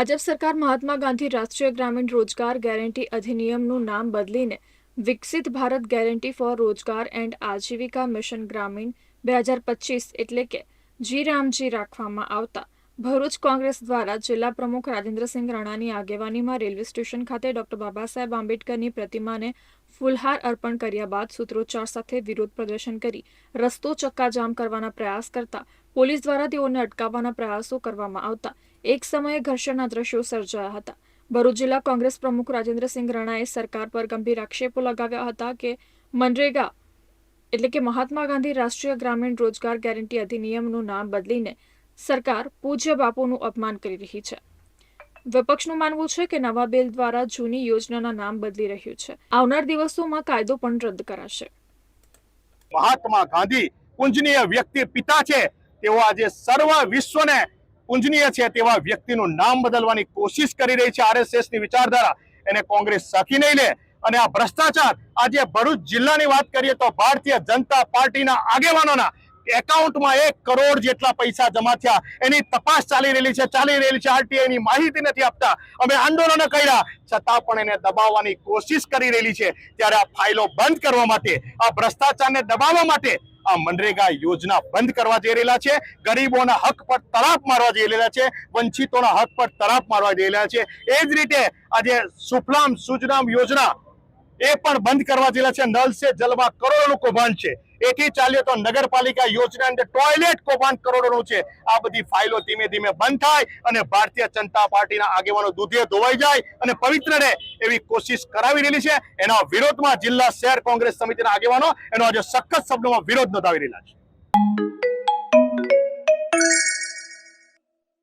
ભાજપ સરકાર મહાત્મા ગાંધી રાષ્ટ્રીય ગ્રામીણ રોજગાર ગેરંટી અધિનિયમનું નામ બદલીને Viksit Bharat guarantee for Rozgar and Ajeevika mission Gramin બે હજાર પચીસ એટલે કે જી રામજી રાખવામાં આવતા. ભરૂચ કોંગ્રેસ દ્વારા જિલ્લા પ્રમુખ રાજેન્દ્રસિંહ રાણાની આગેવાનીમાં રેલવે સ્ટેશન ખાતે ડોક્ટર બાબા સાહેબ આંબેડકરની પ્રતિમાને ફૂલહાર અર્પણ કર્યા બાદ સૂત્રોચ્ચાર સાથે વિરોધ પ્રદર્શન કરી રસ્તો ચક્કાજામ કરવાના પ્રયાસ કરતા પોલીસ દ્વારા તેઓને અટકાવવાના પ્રયાસો કરવામાં આવતા. એક સમયે ઘર્ષણના દ્રશ્યો સર્જાયા હતા. ભરૂચ જિલ્લા કોંગ્રેસ પ્રમુખ રાજેન્દ્રસિંહ રાણાએ સરકાર પર ગંભીર આક્ષેપો લગાવ્યા હતા કે મનરેગા એટલે કે મહાત્મા ગાંધી રાષ્ટ્રીય ગ્રામીણ રોજગાર ગેરંટી અધિનિયમનું નામ બદલીને સરકાર પૂજ્ય બાપુનું અપમાન કરી રહી છે. વિપક્ષનું માનવું છે કે નવા બિલ દ્વારા જૂની યોજનાના નામ બદલી રહ્યું છે. આવનાર દિવસોમાં કાયદો પણ રદ કરાશે. મહાત્મા ગાંધી પૂજનીય વ્યક્તિ પિતા છે. તેઓ આજે સર્વ વિશ્વને પૂજનીય છે તેવા વ્યક્તિનું નામ બદલવાની કોશિશ કરી રહી છે આરએસએસની વિચારધારા. એને કોંગ્રેસ સાથી નહીં લે. અને આ ભ્રષ્ટાચાર, આજે ભરૂચ જિલ્લાની વાત કરીએ તો ભારતીય જનતા પાર્ટીના આગેવાનોના એકાઉન્ટમાં એક કરોડ જેટલા પૈસા જમા થયા. એની તપાસ ચાલી રહેલી છે, ચાલી રહેલી છે. આરટીઆઈ ની માહિતી નથી આપતા. અમે આંદોલનો કર્યા. છતાં પણ એને દબાવવાની કોશિશ કરી રહેલી છે. ત્યારે આ ફાઇલો બંધ કરવા માટે, આ ભ્રષ્ટાચારને દબાવવા માટે આ મનરેગા યોજના બંધ કરવા જઈ રહેલા છે. ગરીબોના હક પર તરાપ મારવા જઈ રહેલા છે. વંચિતોના હક પર તરાપ મારવા જઈ રહ્યા છે. એ જ રીતે આજે સુફલામ સુજલામ યોજના એ પણ બંધ કરવા જેલા છે. નલ સે જલમાં કરોડો લોકો બંધ છે. એથી ચાલીએ તો નગરપાલિકા યોજના અંદર ટોયલેટ કૌભાંડ કરોડોનું છે. આ બધી ફાઇલો ધીમે ધીમે બંધ થાય અને ભારતીય જનતા પાર્ટીના આગેવાનો દૂધે ધોવાઈ જાય અને પવિત્ર રહે એવી કોશિશ કરાવી રહેલી છે. એના વિરોધમાં જિલ્લા શહેર કોંગ્રેસ સમિતિના આગેવાનો એનો આજે સખત શબ્દોમાં વિરોધ નોંધાવી રહેલા છે.